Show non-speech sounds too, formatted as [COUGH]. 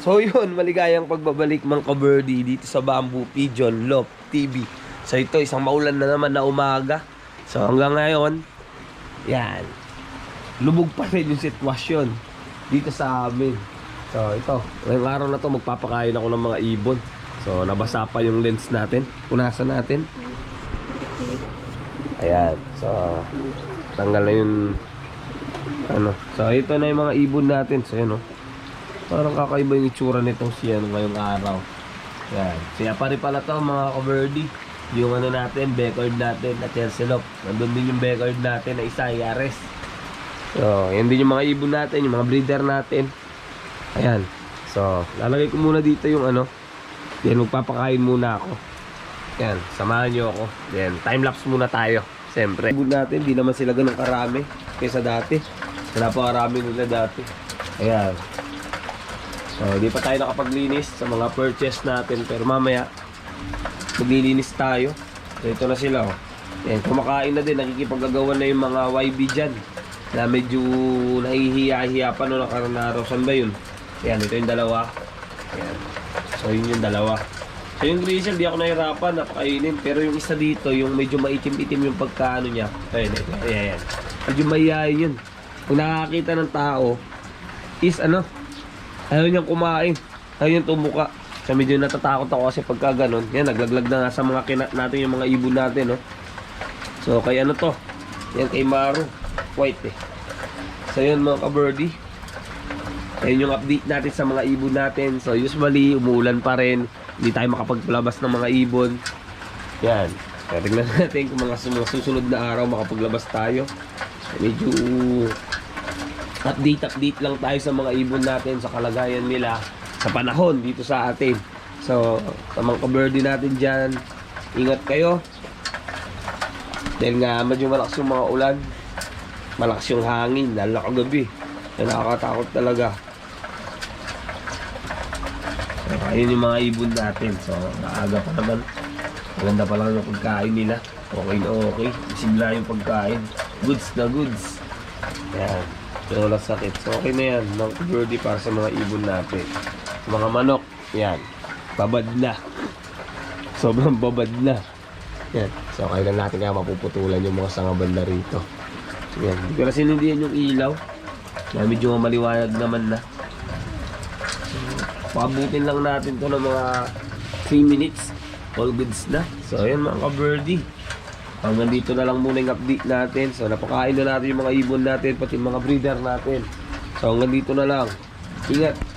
[LAUGHS] So yun, maligayang pagbabalik mga kaberdi dito sa Bamboo Pigeon Loft TV. So ito, isang maulan na naman na umaga. So hanggang ngayon, yan. Lubog pa rin yung sitwasyon dito sa amin. So ito, ngayong araw na to magpapakain ako ng mga ibon. So nabasa pa yung lens natin. Punasan natin. Ayan. So tanggal na yung ano. So ito na yung mga ibon natin. So yun oh. Parang kakaiba yung itsura nitong si ano ngayong araw. Yan. Siya pa rin pala to mga kaberdi. Yung ano natin, backward natin na Chelsea Nandun din yung backward natin na isa, Yares. So, yan din yung mga ibon natin, yung mga breeder natin. Ayan. So, lalagay ko muna dito yung ano. Yan, magpapakain muna ako. Yan, samahan nyo ako. Yan, time-lapse muna tayo. Siyempre. Ibon natin, di naman sila ganun karami kaysa dati. Napakarami nila dati. Ayan. So, di pa tayo nakapaglinis sa mga purchase natin. Pero mamaya, maglilinis tayo. So, ito na sila, oh. Yan, kumakain na din. Nakikipagagawa na yung mga YB dyan. Na medyo nahihiya-hiya pa no nakarang araw. Saan ba yun? Yan, ito yung dalawa. Yan. So, yun yung dalawa. So, yung grizzle, di ako nahirapan. Napakainin. Pero yung isa dito, yung medyo maitim-itim yung pagkaano niya. Ayun, ito. Ayan, ayan. Medyo mayayain yun. Kung nakakita ng tao, is ano, ayaw niyang kumain. Ayaw niyang tumuka. So medyo natatakot ako kasi pagka ganun. Yan, naglaglag na nga sa mga kina natin yung mga ibon natin, no? So, kay ano to? Yan, kay Maru. White, eh. So, yun mga ka-birdie. Ayun yung update natin sa mga ibon natin. So, usually, umuulan pa rin. Hindi tayo makapaglabas ng mga ibon. Yan. Kaya tingnan natin kung mga susunod na araw makapaglabas tayo. Medyo update-update lang tayo sa mga ibon natin sa kalagayan nila sa panahon dito sa atin. So, sa mga ka-birdie natin dyan, ingat kayo. Dahil nga medyo malakas yung mga ulan, malakas yung hangin, lalo na kagabi. Na nakakatakot talaga. So, ayun yung mga ibon natin. So, naaga pa naman. Maganda pa lang yung pagkain nila. Okay na okay. Simla yung pagkain. Goods na goods. Yan. Pero wala sakit. So, okay na yan. Mga birdie para sa mga ibon natin. Mga manok. Yan. Babad na. Sobrang babad na. Yan. So, kailan natin kaya mapuputulan yung mga sanga banda rito. Yan. Hindi ko na sinindihan yung ilaw. Na medyo maliwanag naman na. Pabutin lang natin to ng mga 3 minutes. All goods na. So, ayan mga ka-birdie. Hanggang dito na lang muna yung update natin. So, napakain na natin yung mga ibon natin, pati yung mga breeder natin. So, hanggang dito na lang. Ingat.